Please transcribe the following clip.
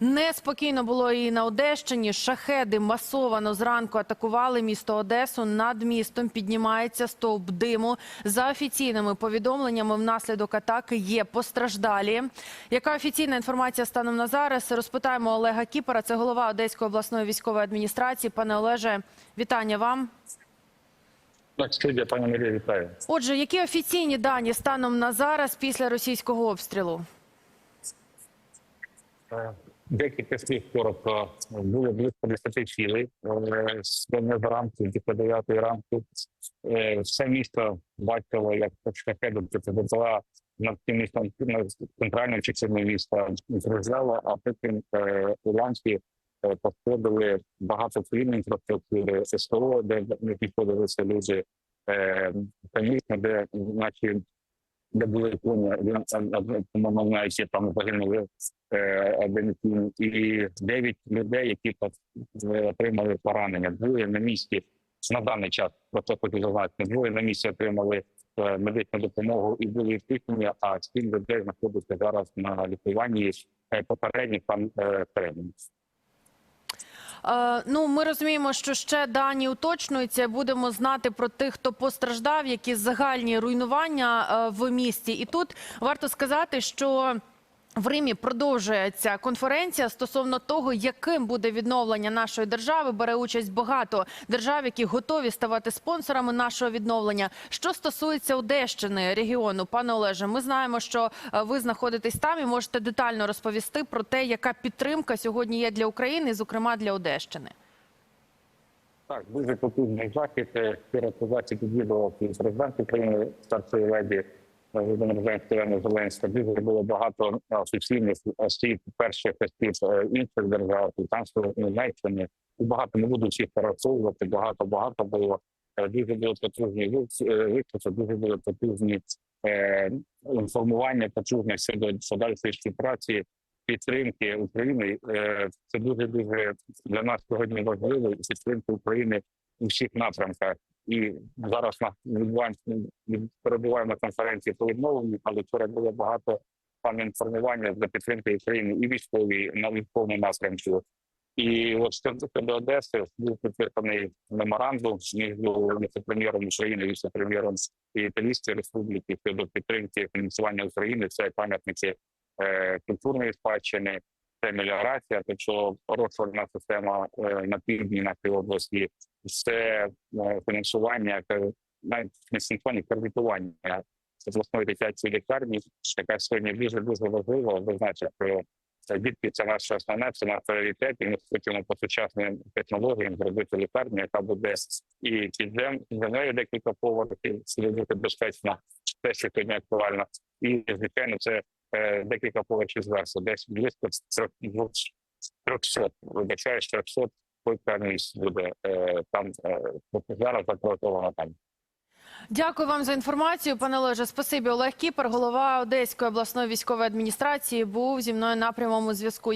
Неспокійно було і на Одещині. Шахеди масовано зранку атакували місто Одесу. Над містом піднімається стовп диму. За офіційними повідомленнями, внаслідок атаки є постраждалі. Яка офіційна інформація станом на зараз? Розпитаємо Олега Кіпера. Це голова Одеської обласної військової адміністрації. Пане Олеже, вітання вам. Так, студія, пані Марія, вітаю. Отже, які офіційні дані станом на зараз після російського обстрілу? Декілька слів коротко. Було близько 10 цілей е, з 7 ранку до 9 ранку. Все місто бачило, як шахеди підготувала над тим містом на центральну частину міста зрозяло, а потім е, уламки е, пошкодили багато цивільної інфраструктури, СТО, де не підходилися люди, це місто, де наче де були коні, він по-моєму, там загинули е, один кінь, і дев'ять людей, які е, отримали поранення. Двоє на місці на даний час про це хочу зазначити. Двоє на місці отримали е, медичну допомогу і були втихнені, а сім людей знаходяться зараз на лікуванні попередніх там теренів. Е, Ну, ми розуміємо, що ще дані уточнюються. Будемо знати про тих, хто постраждав, які загальні руйнування е, в місті. І тут варто сказати, що. В Римі продовжується конференція стосовно того, яким буде відновлення нашої держави. Бере участь багато держав, які готові ставати спонсорами нашого відновлення. Що стосується Одещини регіону, пане Олеже, ми знаємо, що е, ви знаходитесь там і можете детально розповісти про те, яка підтримка сьогодні є для України, зокрема для Одещини. Так, дуже потужний захід. Е, Щиро позиції підвідував і президент України старшої леді е, Володимир Зеленський Зеленська. Дуже було багато е, офіційних осіб перших осіб е, інших держав, Британської Німеччини. І багато не буду всіх перераховувати. Багато багато було. Е, Дуже було потужні виступи, дуже були потужні е, інформування, потужне щодо подальшої співпраці підтримки України. Е, Це дуже дуже для нас сьогодні важливо підтримки України у всіх напрямках. І зараз відбуваємо перебуваємо на конференції по відновленню, але вчора було багато там інформування для підтримки України і військові на військовому напрямку. І от щодо Одеси був підписаний меморандум між віце-прем'єром України, віце-прем'єром Італійської республіки щодо підтримки фінансування України. Це пам'ятники е, культурної спадщини, це меліорація, тобто розсольна система е, на півдні нашої області, це е, фінансування, е, навіть не фінансування, кредитування обласної дитячої лікарні, яка сьогодні дуже дуже важлива. Ви знаєте, що це дітки це наше основне, це наш пріоритет, і ми хочемо по сучасним технологіям зробити лікарню, яка буде і підзем землею декілька поверхів, буде бути безпечна, те, що сьогодні актуально. І звичайно, це декілька поверхів зверху, десь близько 300, вибачаю, 300 місць буде е, там е, зараз запроектовано там. Дякую вам за інформацію, пане Олеже. Спасибі. Олег Кіпер, голова Одеської обласної військової адміністрації, був зі мною на прямому зв'язку.